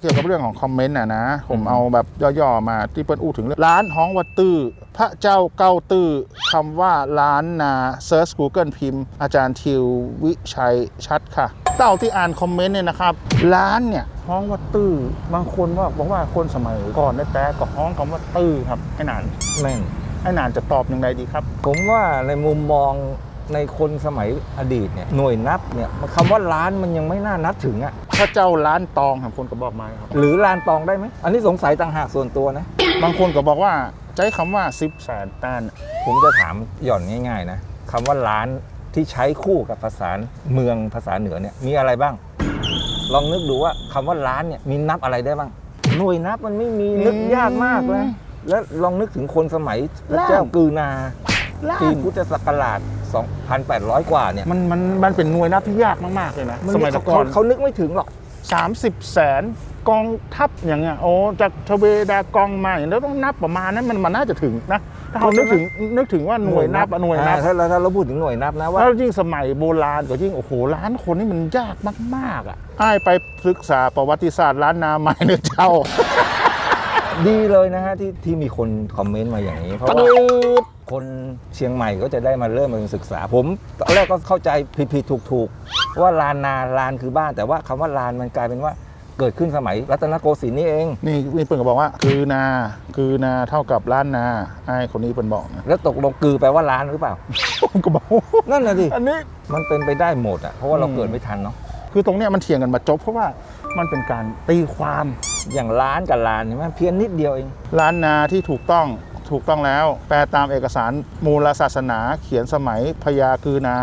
เกี่ยวกับเรื่องของคอมเมนต์นะนะ ผมเอาแบบย่อๆมาที่เปิ้ลอู้ถึงเรื่องร้านฮ้องวัดตื้อพระเจ้าเก้าตื้อคำว่าร้านนาเซิร์ช Google พิมพ์ อาจารย์ทิววิชัยชัดค่ะเต้าที่อ่านคอมเมนต์เนี่ยนะครับ ร้านเนี่ยฮ้องวัดตื้อบางคนว่าบอกว่าคนสมัยก่อนได้แต่ก็ฮ้องคำว่าตื้อครับไอ้นานแม่นไอ้นานจะตอบยังไงดีครับ ผมว่าในมุมมอง ในคนสมัยอดีตเนี่ยหน่วยนับเนี่ยมันคำว่าล้านมันยังไม่น่านับถึงอะพระเจ้าร้านตองครับคนก็บอกมาครับ หรือลานตองได้ไหมอันนี้สงสัยต่างหากส่วนตัวนะ บางคนก็บอกว่าใช้คำว่าซิบแสนแตนผมจะถามหย่อนง่ายๆนะคำว่าล้านที่ใช้คู่กับภาษาเมืองภาษาเหนือเนี่ยมีอะไรบ้าง ลองนึกดูว่าคำว่าล้านเนี่ยมีนับอะไรได้บ้าง หน่วยนับมันไม่มีนึกยากมากเลยแล้วลองนึกถึงคนสมัยพระเจ้ากือนา ล้าปีนพุทธศักราช 2,800 กว่าเนี่ยมันมันมันเป็นหน่วยนับที่ยากมากๆเลยนะมันสมัยเขาก่อนเขานึกไม่ถึงหรอกสามสิบแสนกองทัพอย่างเงี้ยโอ้จากทเวดากองมาอย่างนี้แล้วต้องนับประมาณนั้นมันมันน่าจะถึงนะถ้าเรานึกถึงนึกถึงว่าหน่วยนับอะหน่วยนับอ่าถ้าเราถ้าเราพูดถึงหน่วยนับนะว่าแล้วยิ่งสมัยโบราณก็ยิ่งโอ้โหล้านคนนี่มันยากมากๆอะไอ้ายไปศึกษาประวัติศาสตร์ล้านนาใหม่เนี่ยเจ้า ดีเลยนะฮะที่ที่มีคนคอมเมนต์มาอย่างนี้ เพราะว่าตืดคนเชียงใหม่ก็จะได้มาเริ่มมาศึกษา ผมตอนแรกก็เข้าใจผิดผิดถูกถูกๆ ว่าลานนาลานคือบ้านแต่ว่าคำว่าลานมันกลายเป็นว่าเกิดขึ้นสมัยรัตนโกสินทร์นี่เอง นี่นี่เปิ้ลก็บอกว่า คือนาคือนาเท่ากับล้านนาไอ้ายคนนี้เปิ้ลบอกนะแล้วตกลงกือแปลว่าล้านหรือเปล่าผมก็บอกนั่นน่ะดิอันนี้มันเป็นไปได้หมดอะเพราะว่าเราอืมเกิดไม่ทันเนาะคือตรงเนี้ยมันเถียงกันมาจบเพราะว่ามันเป็นการตีความ อย่างร้านกับลานใช่ไหมเพียงนิดเดียวเอง ร้านนาที่ถูกต้องถูกต้องแล้ว แปลตามเอกสารมูลศาสนาเขียนสมัยพญาคือนา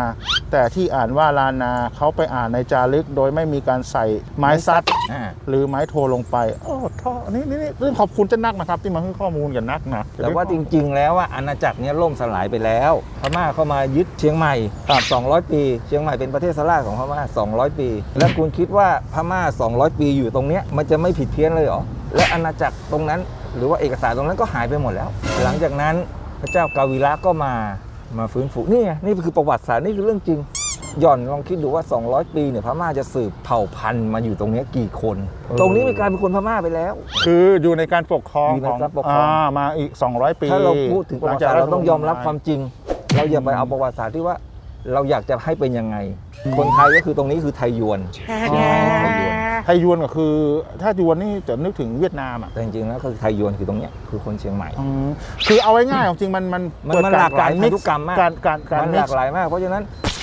แต่ที่อ่านว่าลานนาเขาไปอ่านในจารึก โดยไม่มีการใส่ไม้ซัดอ่า หรือไม้โทลงไปโอ้ท่อนี่นี่นี่เรื่องขอบคุณเจะนักนะครับ ที่มาให้ข้อมูลกับนักนะแต่ว่าจริงๆ แล้วว่าอาณาจักรเนี้ล่มสลายไปแล้วพม่าเข้ามายึดเชียงใหม่ครับ200 ปี เชียงใหม่เป็นประเทศสลาของพม่า 200 ปี แล้วคุณคิดว่าพม่า 200 ปีอยู่ตรงเนี้ยมันจะไม่ผิดเพี้ยนเลยเหรอและอาณาจักรตรงนั้น หรือว่าเอกสารตรงนั้นก็หายไปหมดแล้ว หลังจากนั้นพระเจ้ากาวิระก็มา มาฟื้นฟูนี่ไงนี่คือประวัติศาสตร์นี่คือเรื่องจริงหย่อนลองคิดดูว่า 200 ปีเนี่ยพม่าจะสืบเผ่าพันธุ์มาอยู่ตรงเนี้ยกี่คน ตรงนี้มีกลายเป็นคนพม่าไปแล้ว คืออยู่ในการปกครองอยู่ในของการปกครองามาอีก 200 ปี ถ้าเราพูดถึงประวัติศาสตร์เราต้องยอมรับความหลังจจริง เราอย่าไปเอาประวัติศาสตร์ที่ว่าเราอยากจะให้เป็นยังไง คนไทยก็คือตรงนี้คือไทยยวนไทยยวนไทยยวนก็คือ ถ้ายวนนี่จะนึกถึงเวียดนามอะแต่จริงๆแล้วคือไทยยวนคือตรงเนี้ยคือคนเชียงใหม่ อืมคือเอาไว้ง่ายๆจริงๆมันมันมันเกิดมันหลากหลายมิพันธุกรรมมาก การการการ มันมิหกลากหลายมาก เพราะฉะนั้น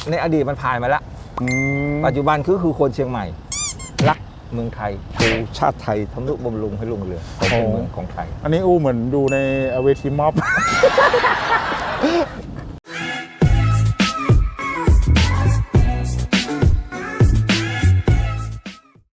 ในอดีตมันผ่านมาแล้ว อืม ปัจจุบันคือคือคนเชียงใหม่ รักเมืองไทยชูชาติไทยทำนุบำรุงให้รุ่งเรืองเป็นเมืองของไทย อันนี้อู้เหมือนดูในเวทีม็อบ